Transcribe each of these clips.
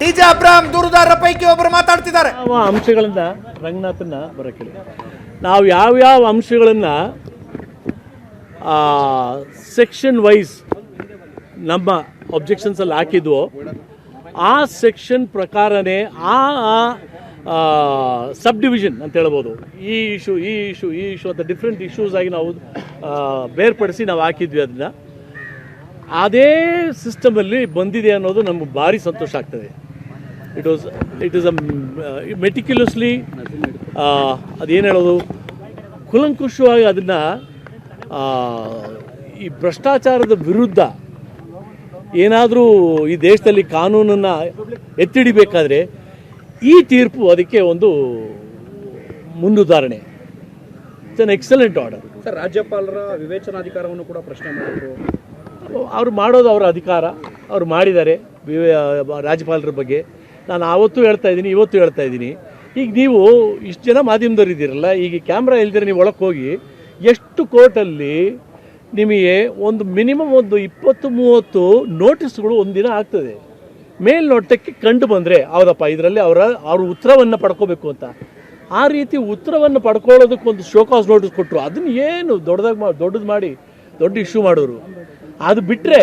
T J Abraham ದೂರುದಾರರ ಪೈಕಿ ಒಬ್ಬರು ಮಾತಾಡ್ತಿದ್ದಾರೆ. ಯಾವ ಅಂಶಗಳನ್ನ ರಂಗನಾಥನ್ನ ಬರೋಕ್ಕಿಲ್ಲ? ನಾವು ಯಾವ್ಯಾವ ಅಂಶಗಳನ್ನು ಸೆಕ್ಷನ್ ವೈಸ್ ನಮ್ಮ ಒಬ್ಜೆಕ್ಷನ್ಸಲ್ಲಿ ಹಾಕಿದ್ವೋ, ಆ ಸೆಕ್ಷನ್ ಪ್ರಕಾರನೇ ಆ ಸಬ್ ಡಿವಿಷನ್ ಅಂತ ಹೇಳ್ಬೋದು. ಈ ಇಶ್ಯೂ ಈ ಇಶ್ಯೂ ಈ ಇಶ್ಯೂ ಅಂತ ಡಿಫ್ರೆಂಟ್ ಇಶ್ಯೂಸ್ ಆಗಿ ನಾವು ಬೇರ್ಪಡಿಸಿ ನಾವು ಹಾಕಿದ್ವಿ ಅದನ್ನ. ಅದೇ ಸಿಸ್ಟಮಲ್ಲಿ ಬಂದಿದೆ ಅನ್ನೋದು ನಮ್ಗೆ ಭಾರಿ ಸಂತೋಷ ಆಗ್ತದೆ. It was it is a meticulously ಅದೇನು ಹೇಳೋದು? ಕುಲಂಕುಷವಾಗಿ ಅದನ್ನು ಈ ಭ್ರಷ್ಟಾಚಾರದ ವಿರುದ್ಧ ಏನಾದರೂ ಈ ದೇಶದಲ್ಲಿ ಕಾನೂನನ್ನು ಎತ್ತಿಡಿಬೇಕಾದ್ರೆ ಈ ತೀರ್ಪು ಅದಕ್ಕೆ ಒಂದು ಮುಂದುದಾರಣೆ it's an excellent order sir ರಾಜ್ಯಪಾಲರ ವಿವೇಚನಾಧಿಕಾರವನ್ನು ಕೂಡ ಪ್ರಶ್ನೆ ಮಾಡಿದರು. ಅವರು ಮಾಡೋದು ಅವರ ಅಧಿಕಾರ. ಅವರು ಮಾಡಿದ್ದಾರೆ ವಿವೇ- ರಾಜ್ಯಪಾಲರ ಬಗ್ಗೆ. ನಾನು ಆವತ್ತು ಹೇಳ್ತಾ ಇದ್ದೀನಿ, ಇವತ್ತು ಹೇಳ್ತಾ ಇದ್ದೀನಿ. ಈಗ ನೀವು ಇಷ್ಟು ಜನ ಮಾಧ್ಯಮದವ್ರು ಇದ್ದೀರಲ್ಲ, ಈಗ ಕ್ಯಾಮ್ರಾ ಇಲ್ದಿರ ನೀವು ಒಳಗೆ ಹೋಗಿ ಎಷ್ಟು ಕೋರ್ಟಲ್ಲಿ ನಿಮಗೆ ಒಂದು ಮಿನಿಮಮ್ ಒಂದು ಇಪ್ಪತ್ತು, ಮೂವತ್ತು ನೋಟಿಸ್ಗಳು ಒಂದಿನ ಆಗ್ತದೆ. ಮೇಲ್ನೋಟಕ್ಕೆ ಕಂಡು ಬಂದರೆ, ಹೌದಪ್ಪ, ಇದರಲ್ಲಿ ಅವರ, ಅವ್ರ ಉತ್ತರವನ್ನು ಪಡ್ಕೋಬೇಕು ಅಂತ. ಆ ರೀತಿ ಉತ್ತರವನ್ನು ಪಡ್ಕೊಳ್ಳೋದಕ್ಕೆ ಒಂದು ಶೋಕಾಸ್ ನೋಟಿಸ್ ಕೊಟ್ಟರು ಅದನ್ನ ಏನು ದೊಡ್ಡದಾಗಿ ಮಾಡಿ ದೊಡ್ಡದು ಮಾಡಿ, ದೊಡ್ಡ ಇಶ್ಯೂ ಮಾಡೋರು. ಅದು ಬಿಟ್ಟರೆ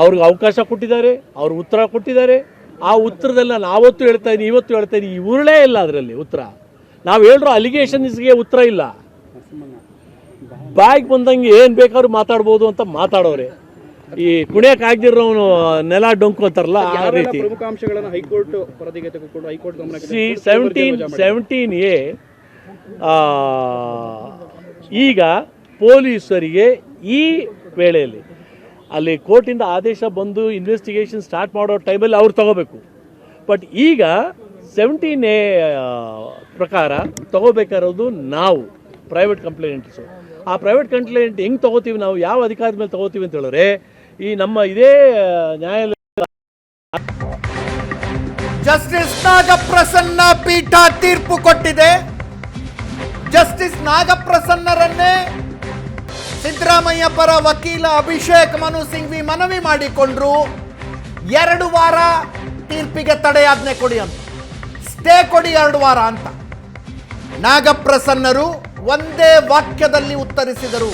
ಅವ್ರಿಗೆ ಅವಕಾಶ ಕೊಟ್ಟಿದ್ದಾರೆ, ಅವ್ರ ಉತ್ತರ ಕೊಟ್ಟಿದ್ದಾರೆ. ಆ ಉತ್ತರದಲ್ಲ ನಾನು ಆವತ್ತು ಹೇಳ್ತಾ ಇದ್ದೀನಿ ಇವತ್ತು ಹೇಳ್ತಾ ಇದ್ದೀನಿ ಉರುಳೇ ಇಲ್ಲ ಅದರಲ್ಲಿ ಉತ್ತರ. ನಾವು ಹೇಳಿರೋ ಅಲಿಗೇಷನ್ಸ್ಗೆ ಉತ್ತರ ಇಲ್ಲ. ಬಾಯಿಗೆ ಬಂದಂಗೆ ಏನು ಬೇಕಾದ್ರೂ ಮಾತಾಡ್ಬೋದು ಅಂತ ಮಾತಾಡೋರೆ. ಈ ಕುಣಿಯಕ್ಕೆ ಆಗದಿರೋನು ನೆಲ ಡೊಂಕು ಅಂತಾರಲ್ಲ ಆ ರೀತಿ. C seventeen. ಸೆವೆಂಟೀನ್ ಎ ಈಗ ಪೊಲೀಸರಿಗೆ ಈ ವೇಳೆಯಲ್ಲಿ ಅಲ್ಲಿ ಕೋರ್ಟಿಂದ ಆದೇಶ ಬಂದು ಇನ್ವೆಸ್ಟಿಗೇಷನ್ ಸ್ಟಾರ್ಟ್ ಮಾಡೋ ಟೈಮಲ್ಲಿ ಅವ್ರು ತಗೋಬೇಕು. ಬಟ್ ಈಗ ಸೆವೆಂಟೀನ್ ಎ ಪ್ರಕಾರ ತಗೋಬೇಕಾಗಿರೋದು ನಾವು ಪ್ರೈವೇಟ್ ಕಂಪ್ಲೇಂಟ್ಸು ಆ ಪ್ರೈವೇಟ್ ಕಂಪ್ಲೇಂಟ್ ಹೆಂಗೆ ತಗೋತೀವಿ ನಾವು, ಯಾವ ಅಧಿಕಾರದ ಮೇಲೆ ತಗೋತೀವಿ ಅಂತ ಹೇಳಿದ್ರೆ, ಈ ನಮ್ಮ ಇದೇ ನ್ಯಾಯಾಲಯ ಜಸ್ಟಿಸ್ ನಾಗಪ್ರಸನ್ನ ಪೀಠ ತೀರ್ಪು ಕೊಟ್ಟಿದೆ. ಜಸ್ಟಿಸ್ ನಾಗಪ್ರಸನ್ನರನ್ನೇ ಸಿದ್ದರಾಮಯ್ಯ ಪರ ವಕೀಲ ಅಭಿಷೇಕ್ ಮನು ಸಿಂಘ್ವಿ ಮನವಿ ಮಾಡಿಕೊಂಡ್ರು. ಎರಡು ವಾರ ತೀರ್ಪಿಗೆ ತಡೆಯಾಜ್ಞೆ ಕೊಡಿ ಅಂತ. ಸ್ಟೇ ಕೊಡಿ ಎರಡು ವಾರ ಅಂತ. ನಾಗಪ್ರಸನ್ನರು ಒಂದೇ ವಾಕ್ಯದಲ್ಲಿ ಉತ್ತರಿಸಿದರು.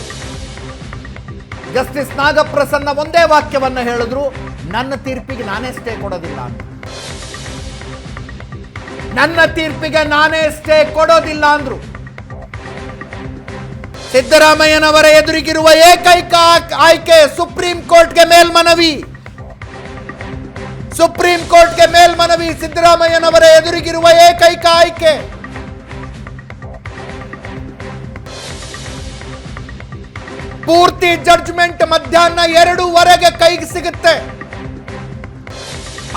ಜಸ್ಟಿಸ್ ನಾಗಪ್ರಸನ್ನ ಒಂದೇ ವಾಕ್ಯವನ್ನು ಹೇಳಿದ್ರು. ನನ್ನ ತೀರ್ಪಿಗೆ ನಾನೇ ಸ್ಟೇ ಕೊಡೋದಿಲ್ಲ ಅಂತ. ನನ್ನ ತೀರ್ಪಿಗೆ ನಾನೇ ಸ್ಟೇ ಕೊಡೋದಿಲ್ಲ ಅಂದ್ರು. ಸಿದ್ದರಾಮಯ್ಯನವರ ಎದುರಿಗಿರುವ ಏಕೈಕ ಆಯ್ಕೆ ಸುಪ್ರೀಂ ಕೋರ್ಟ್ಗೆ ಮೇಲ್ಮನವಿ. ಸುಪ್ರೀಂ ಕೋರ್ಟ್ಗೆ ಮೇಲ್ಮನವಿ ಸಿದ್ದರಾಮಯ್ಯನವರ ಎದುರಿಗಿರುವ ಏಕೈಕ ಆಯ್ಕೆ. ಪೂರ್ತಿ ಜಡ್ಜ್ಮೆಂಟ್ ಮಧ್ಯಾಹ್ನ ಎರಡೂವರೆಗೆ ಕೈಗೆ ಸಿಗುತ್ತೆ.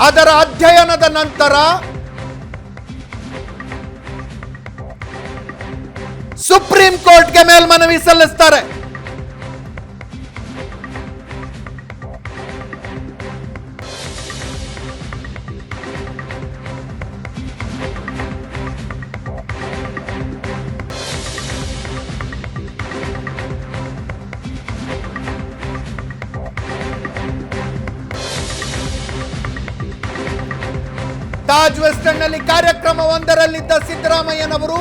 ಅದರ ಅಧ್ಯಯನದ ನಂತರ ಸುಪ್ರೀಂ ಕೋರ್ಟ್ಗೆ ಮೇಲ್ಮನವಿ ಸಲ್ಲಿಸ್ತಾರೆ. ತಾಜ್ ವೆಸ್ಟರ್ನ್ನಲ್ಲಿ ಕಾರ್ಯಕ್ರಮ ಒಂದರಲ್ಲಿದ್ದ ಸಿದ್ದರಾಮಯ್ಯನವರು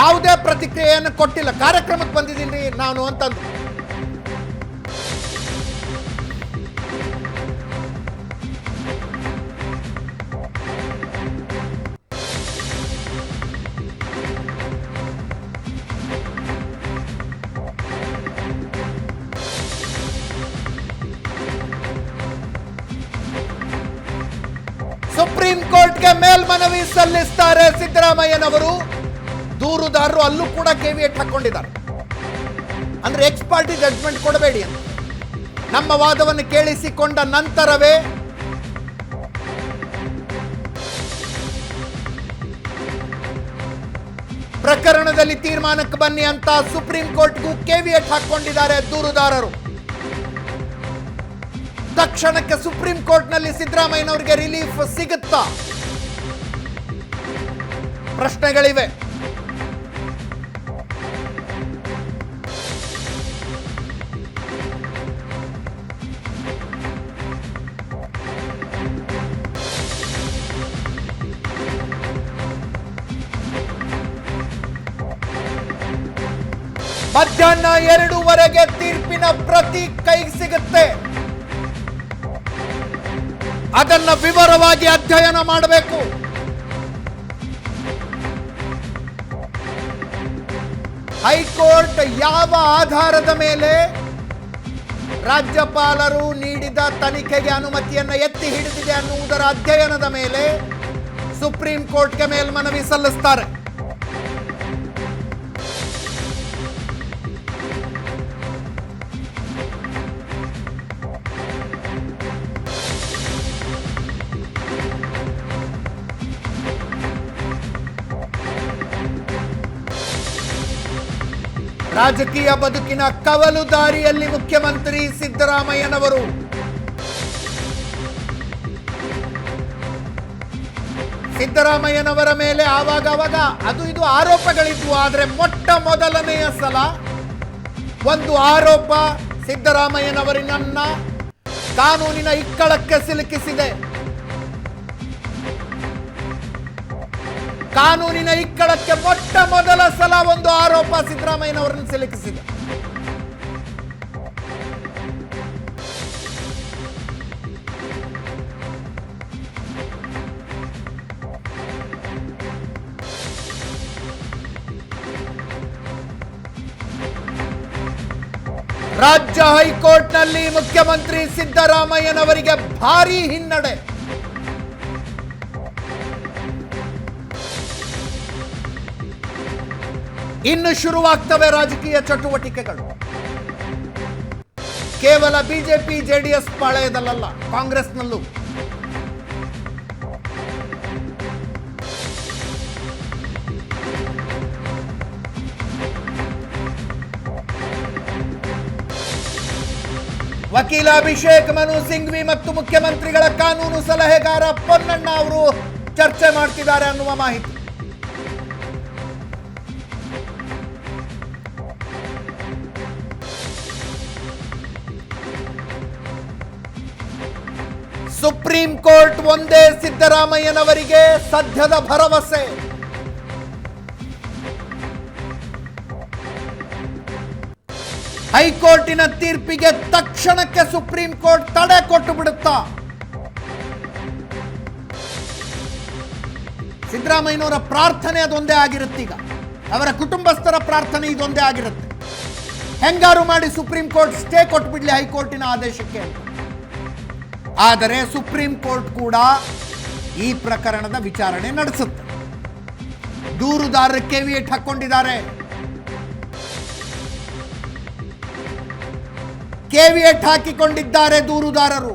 ಯಾವುದೇ ಪ್ರತಿಕ್ರಿಯೆಯನ್ನು ಕೊಟ್ಟಿಲ್ಲ. ಕಾರ್ಯಕ್ರಮಕ್ಕೆ ಬಂದಿದ್ದೀನಿ ನಾನು ಅಂತಂದು. ಸುಪ್ರೀಂ ಕೋರ್ಟ್ಗೆ ಮೇಲ್ಮನವಿ ಸಲ್ಲಿಸ್ತಾರೆ ಸಿದ್ದರಾಮಯ್ಯನವರು. ದೂರುದಾರರು ಅಲ್ಲೂ ಕೂಡ ಕೆವಿಯಟ್ ಹಾಕೊಂಡಿದ್ದಾರೆ. ಅಂದ್ರೆ ಎಕ್ಸ್ ಪಾರ್ಟಿ ಜಡ್ಜ್ಮೆಂಟ್ ಕೊಡಬೇಡಿ ಅಂತ. ನಮ್ಮ ವಾದವನ್ನು ಕೇಳಿಸಿಕೊಂಡ ನಂತರವೇ ಪ್ರಕರಣದಲ್ಲಿ ತೀರ್ಮಾನಕ್ಕೆ ಬನ್ನಿ ಅಂತ ಸುಪ್ರೀಂ ಕೋರ್ಟ್ಗೂ ಕೆವಿಯಟ್ ಹಾಕೊಂಡಿದ್ದಾರೆ ದೂರುದಾರರು. ತಕ್ಷಣಕ್ಕೆ ಸುಪ್ರೀಂ ಕೋರ್ಟ್ನಲ್ಲಿ ಸಿದ್ದರಾಮಯ್ಯನವರಿಗೆ ರಿಲೀಫ್ ಸಿಗುತ್ತಾ? ಪ್ರಶ್ನೆಗಳಿವೆ. ಮಧ್ಯಾಹ್ನ ಎರಡೂವರೆಗೆ ತೀರ್ಪಿನ ಪ್ರತಿ ಕೈಗೆ ಸಿಗುತ್ತೆ. ಅದನ್ನ ವಿವರವಾಗಿ ಅಧ್ಯಯನ ಮಾಡಬೇಕು. ಹೈಕೋರ್ಟ್ ಯಾವ ಆಧಾರದ ಮೇಲೆ ರಾಜ್ಯಪಾಲರು ನೀಡಿದ ತನಿಖೆಗೆ ಅನುಮತಿಯನ್ನ ಎತ್ತಿ ಹಿಡಿದಿದೆ ಅನ್ನುವುದರ ಅಧ್ಯಯನದ ಮೇಲೆ ಸುಪ್ರೀಂ ಕೋರ್ಟ್ಗೆ ಮೇಲ್ಮನವಿ ಸಲ್ಲಿಸ್ತಾರೆ. ರಾಜಕೀಯ ಬದುಕಿನ ಕವಲು ದಾರಿಯಲ್ಲಿ ಮುಖ್ಯಮಂತ್ರಿ ಸಿದ್ದರಾಮಯ್ಯನವರು. ಸಿದ್ದರಾಮಯ್ಯನವರ ಮೇಲೆ ಆವಾಗ ಆವಾಗ ಅದು ಇದು ಆರೋಪಗಳಿದ್ವು, ಆದರೆ ಮೊಟ್ಟ ಮೊದಲನೆಯ ಸಲ ಒಂದು ಆರೋಪ ಸಿದ್ದರಾಮಯ್ಯನವರಿನನ್ನ ಕಾನೂನಿನ ಇಕ್ಕಳಕ್ಕೆ ಸಿಲುಕಿಸಿದೆ. ಕಾನೂನಿನ ಇಕ್ಕಳಕ್ಕೆ ಮೊಟ್ಟ ಮೊದಲ ಸಲ ಒಂದು ಆರೋಪ ಸಿದ್ದರಾಮಯ್ಯನವರನ್ನು ಸಿಲುಕಿಸಿದೆ. ರಾಜ್ಯ ಹೈಕೋರ್ಟ್ನಲ್ಲಿ ಮುಖ್ಯಮಂತ್ರಿ ಸಿದ್ದರಾಮಯ್ಯನವರಿಗೆ ಭಾರೀ ಹಿನ್ನಡೆ. ಇನ್ನು ಶುರುವಾಗ್ತವೆ ರಾಜಕೀಯ ಚಟುವಟಿಕೆಗಳು. ಕೇವಲ ಬಿಜೆಪಿ, ಜೆಡಿಎಸ್ ಪಾಳೆಯದಲ್ಲ ಕಾಂಗ್ರೆಸ್ನಲ್ಲೂ. ವಕೀಲ ಅಭಿಷೇಕ್ ಮನು ಸಿಂಘ್ವಿ ಮತ್ತು ಮುಖ್ಯಮಂತ್ರಿಗಳ ಕಾನೂನು ಸಲಹೆಗಾರ ಪೊನ್ನಣ್ಣ ಅವರು ಚರ್ಚೆ ಮಾಡ್ತಿದ್ದಾರೆ ಅನ್ನುವ ಮಾಹಿತಿ. ಸುಪ್ರೀಂ ಕೋರ್ಟ್ ಒಂದೇ ಸಿದ್ದರಾಮಯ್ಯನವರಿಗೆ ಸದ್ಯದ ಭರವಸೆ. ಹೈಕೋರ್ಟಿನ ತೀರ್ಪಿಗೆ ತಕ್ಷಣಕ್ಕೆ ಸುಪ್ರೀಂ ಕೋರ್ಟ್ ತಡೆ ಕೊಟ್ಟು ಬಿಡುತ್ತಾ? ಸಿದ್ದರಾಮಯ್ಯನವರ ಪ್ರಾರ್ಥನೆ ಅದೊಂದೇ ಆಗಿರುತ್ತೆ ಈಗ. ಅವರ ಕುಟುಂಬಸ್ಥರ ಪ್ರಾರ್ಥನೆ ಇದೊಂದೇ ಆಗಿರುತ್ತೆ. ಹೆಂಗಾರು ಮಾಡಿ ಸುಪ್ರೀಂ ಕೋರ್ಟ್ ಸ್ಟೇ ಕೊಟ್ಬಿಡ್ಲಿ ಹೈಕೋರ್ಟಿನ ಆದೇಶಕ್ಕೆ ಆದರೆ ಸುಪ್ರೀಂ ಕೋರ್ಟ್ ಕೂಡ ಈ ಪ್ರಕರಣದ ವಿಚಾರಣೆ ನಡೆಸುತ್ತೆ. ದೂರುದಾರರು ಕೆವಿಯೇಟ್ ಹಾಕೊಂಡಿದ್ದಾರೆ. ಕೆವಿಯೇಟ್ ಹಾಕಿಕೊಂಡಿದ್ದಾರೆ ದೂರುದಾರರು.